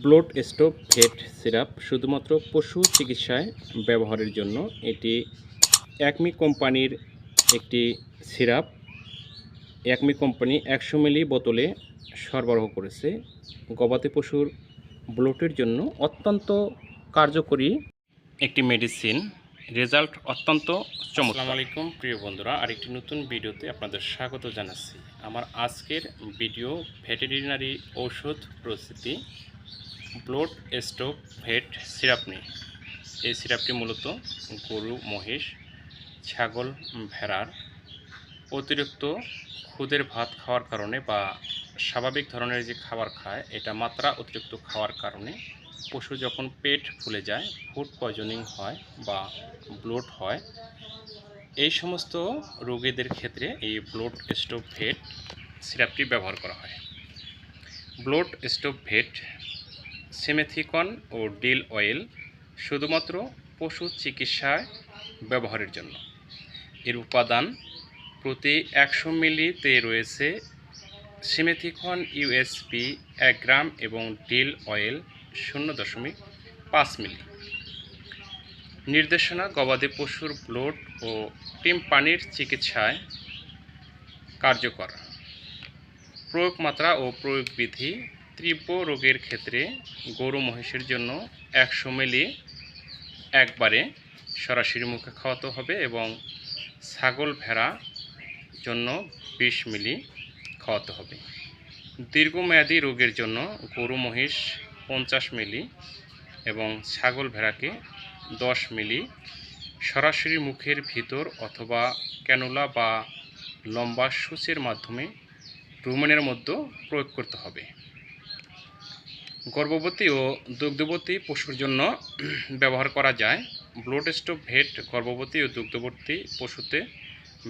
ব্লোড স্টোভ ভেট সিরাপ শুধুমাত্র পশু চিকিৎসায় ব্যবহারের জন্য এটি একমি কোম্পানির একটি সিরাপ। একমি কোম্পানি একশো মিলি বোতলে সরবরাহ করেছে। গবাদি পশুর ব্লোটের জন্য অত্যন্ত কার্যকরী একটি মেডিসিন। রেজাল্ট অত্যন্ত চমৎকার। আলাইকুম, প্রিয় বন্ধুরা। আরেকটি নতুন ভিডিওতে আপনাদের স্বাগত জানাচ্ছি। আমার আজকের ভিডিও ভেটেরিনারি ঔষধ প্রস্তুতি ব্লোড স্টোভ ভেট সিরাপ নিয়ে এই সিরাপটি মূলত গরু, মহিষ, ছাগল, ভেড়ার অতিরিক্ত খুদের ভাত খাওয়ার কারণে বা স্বাভাবিক ধরনের যে খাবার খায়, এটা মাত্রা অতিরিক্ত খাওয়ার কারণে পশু যখন পেট ফুলে যায়, ফুড পয়জনিং হয় বা ব্লোট হয়, এই সমস্ত রোগীদের ক্ষেত্রে এই ব্লোট স্টোভ ভেট সিরাপটি ব্যবহার করা হয়। ব্লোট স্টোভ ভেট সেমেথিকন ও ডিল অয়েল শুধুমাত্র পশু চিকিৎসায় ব্যবহারের জন্য। এর উপাদান প্রতি একশো মিলিতে রয়েছে সিমেথিকন ইউএসপি এক গ্রাম এবং ডিল অয়েল শূন্য দশমিক পাঁচ মিলি। নির্দেশনা গবাদি পশুর ব্লোড ও টিম পানির চিকিৎসায় কার্যকর। প্রয়োগ মাত্রা ও প্রয়োগ বিধি তীব্র রোগের ক্ষেত্রে গরু মহিষের জন্য একশো মিলি একবারে সরাসরি মুখে খাওয়াতে হবে এবং ছাগল ভেড়া জন্য বিশ মিলি খাওয়াতে হবে। দীর্ঘমেয়াদী রোগের জন্য গরু মহিষ পঞ্চাশ মিলি এবং ছাগল ভেড়াকে দশ মিলি সরাসরি মুখের ভিতর অথবা ক্যানুলা বা লম্বা সূচের মাধ্যমে রুমেনের মধ্যে প্রয়োগ করতে হবে। গর্ভবতী ও দুগ্ধবতী পশুর জন্য ব্যবহার করা যায়। ব্লোড স্টোভ ভেট গর্ভবতী ও দুগ্ধবর্তী পশুতে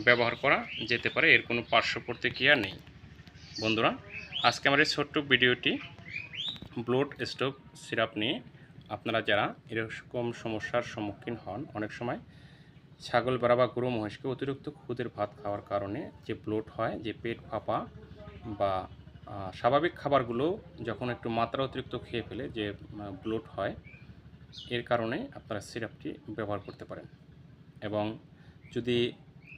ব্যবহার করা যেতে পারে, এর কোনো পার্শ্ব প্রতিক্রিয়া নেই। বন্ধুরা, আজকে আমার এই ছোট্ট ভিডিওটি ব্লোড স্টোভ সিরাপ নিয়ে আপনারা যারা এরকম সমস্যার সম্মুখীন হন, অনেক সময় ছাগল বেড়া বা গরু মহিষকে অতিরিক্ত খুদের ভাত খাওয়ার কারণে যে ব্লোট হয়, যে পেট ফাঁপা বা স্বাভাবিক খাবারগুলো যখন একটু মাত্রা অতিরিক্ত খেয়ে ফেলে যে ব্লোট হয়, এর কারণে আপনারা সিরাপটি ব্যবহার করতে পারেন। এবং যদি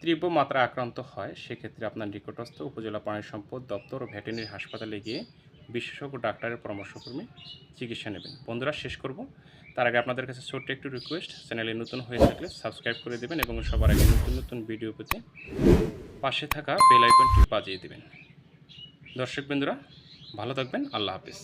তীব্র মাত্রা আক্রান্ত হয়, সেক্ষেত্রে আপনার নিকটস্থ উপজেলা প্রাণী সম্পদ দপ্তর ও ভেটেরিনারি হাসপাতালে গিয়ে বিশেষজ্ঞ ডাক্তারের পরামর্শক্রমে চিকিৎসা নেবেন। বন্ধুরা, শেষ করব। তার আগে আপনাদের কাছে ছোট্ট একটু রিকোয়েস্ট চ্যানেলে নতুন হয়ে থাকলে সাবস্ক্রাইব করে দেবেন এবং সবার আগে নতুন নতুন ভিডিও পেতে পাশে থাকা বেল আইকনটি বাজিয়ে দেবেন। দর্শক বন্ধুরা ভালো থাকবেন আল্লাহ হাফিজ।